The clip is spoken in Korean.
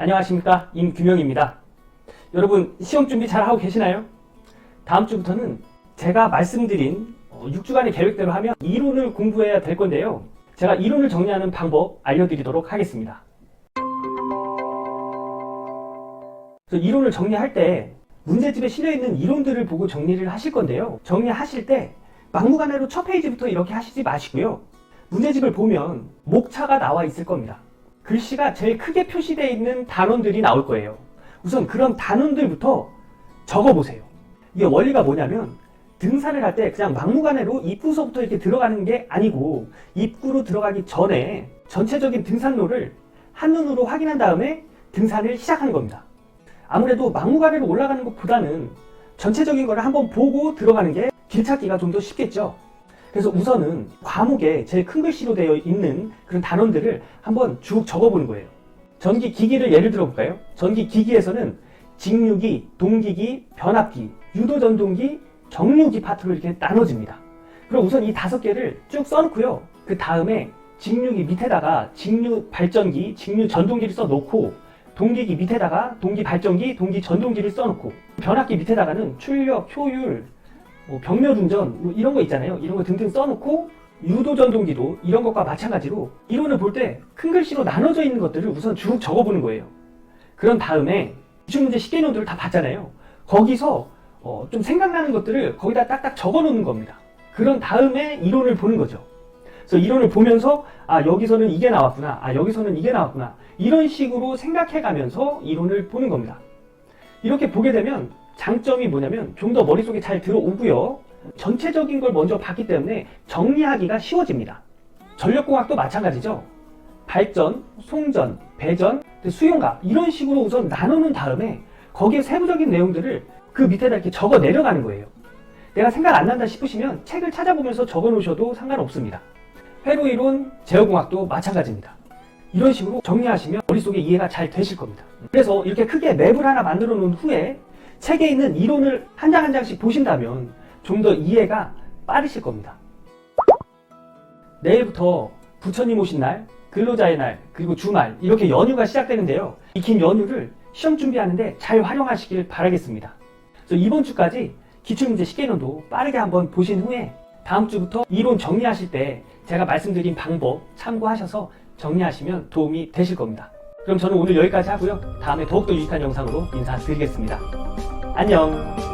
안녕하십니까 임규명입니다. 여러분 시험 준비 잘 하고 계시나요? 다음 주부터는 제가 말씀드린 6주간의 계획대로 하면 이론을 공부해야 될 건데요. 제가 이론을 정리하는 방법 알려드리도록 하겠습니다. 이론을 정리할 때 문제집에 실려있는 이론들을 보고 정리를 하실 건데요. 정리하실 때 막무가내로 첫 페이지부터 이렇게 하시지 마시고요. 문제집을 보면 목차가 나와 있을 겁니다. 글씨가 제일 크게 표시되어 있는 단원들이 나올 거예요. 우선 그런 단원들부터 적어보세요. 이게 원리가 뭐냐면 등산을 할 때 그냥 막무가내로 입구서부터 이렇게 들어가는 게 아니고 입구로 들어가기 전에 전체적인 등산로를 한눈으로 확인한 다음에 등산을 시작하는 겁니다. 아무래도 막무가내로 올라가는 것보다는 전체적인 거를 한번 보고 들어가는 게 길찾기가 좀 더 쉽겠죠. 그래서 우선은 과목에 제일 큰 글씨로 되어 있는 그런 단원들을 한번 쭉 적어보는 거예요. 전기 기기를 예를 들어볼까요? 전기 기기에서는 직류기, 동기기, 변압기, 유도전동기, 정류기 파트로 이렇게 나눠집니다. 그럼 우선 이 다섯 개를 쭉 써놓고요. 그 다음에 직류기 밑에다가 직류 발전기, 직류 전동기를 써놓고 동기기 밑에다가 동기 발전기, 동기 전동기를 써놓고 변압기 밑에다가는 출력, 효율, 뭐 병렬 운전 뭐 이런 거 있잖아요. 이런 거 등등 써놓고 유도 전동기도 이런 것과 마찬가지로 이론을 볼 때 큰 글씨로 나눠져 있는 것들을 우선 쭉 적어보는 거예요. 그런 다음에 기출 문제 쉽게 이론들을 다 봤잖아요. 거기서 어, 좀 생각나는 것들을 거기다 딱딱 적어놓는 겁니다. 그런 다음에 이론을 보는 거죠. 그래서 이론을 보면서 아 여기서는 이게 나왔구나, 아 여기서는 이게 나왔구나 이런 식으로 생각해가면서 이론을 보는 겁니다. 이렇게 보게 되면 장점이 뭐냐면 좀 더 머릿속에 잘 들어오고요. 전체적인 걸 먼저 봤기 때문에 정리하기가 쉬워집니다. 전력공학도 마찬가지죠. 발전, 송전, 배전, 수용각 이런 식으로 우선 나누는 다음에 거기에 세부적인 내용들을 그 밑에다 이렇게 적어 내려가는 거예요. 내가 생각 안 난다 싶으시면 책을 찾아보면서 적어 놓으셔도 상관없습니다. 회로이론, 제어공학도 마찬가지입니다. 이런 식으로 정리하시면 머릿속에 이해가 잘 되실 겁니다. 그래서 이렇게 크게 맵을 하나 만들어 놓은 후에 책에 있는 이론을 한 장 한 장씩 보신다면 좀 더 이해가 빠르실 겁니다. 내일부터 부처님 오신 날, 근로자의 날, 그리고 주말 이렇게 연휴가 시작되는데요. 이 긴 연휴를 시험 준비하는데 잘 활용하시길 바라겠습니다. 이번 주까지 기출문제 시계론도 빠르게 한번 보신 후에 다음 주부터 이론 정리하실 때 제가 말씀드린 방법 참고하셔서 정리하시면 도움이 되실 겁니다. 그럼 저는 오늘 여기까지 하고요. 다음에 더욱더 유익한 영상으로 인사드리겠습니다. 안녕!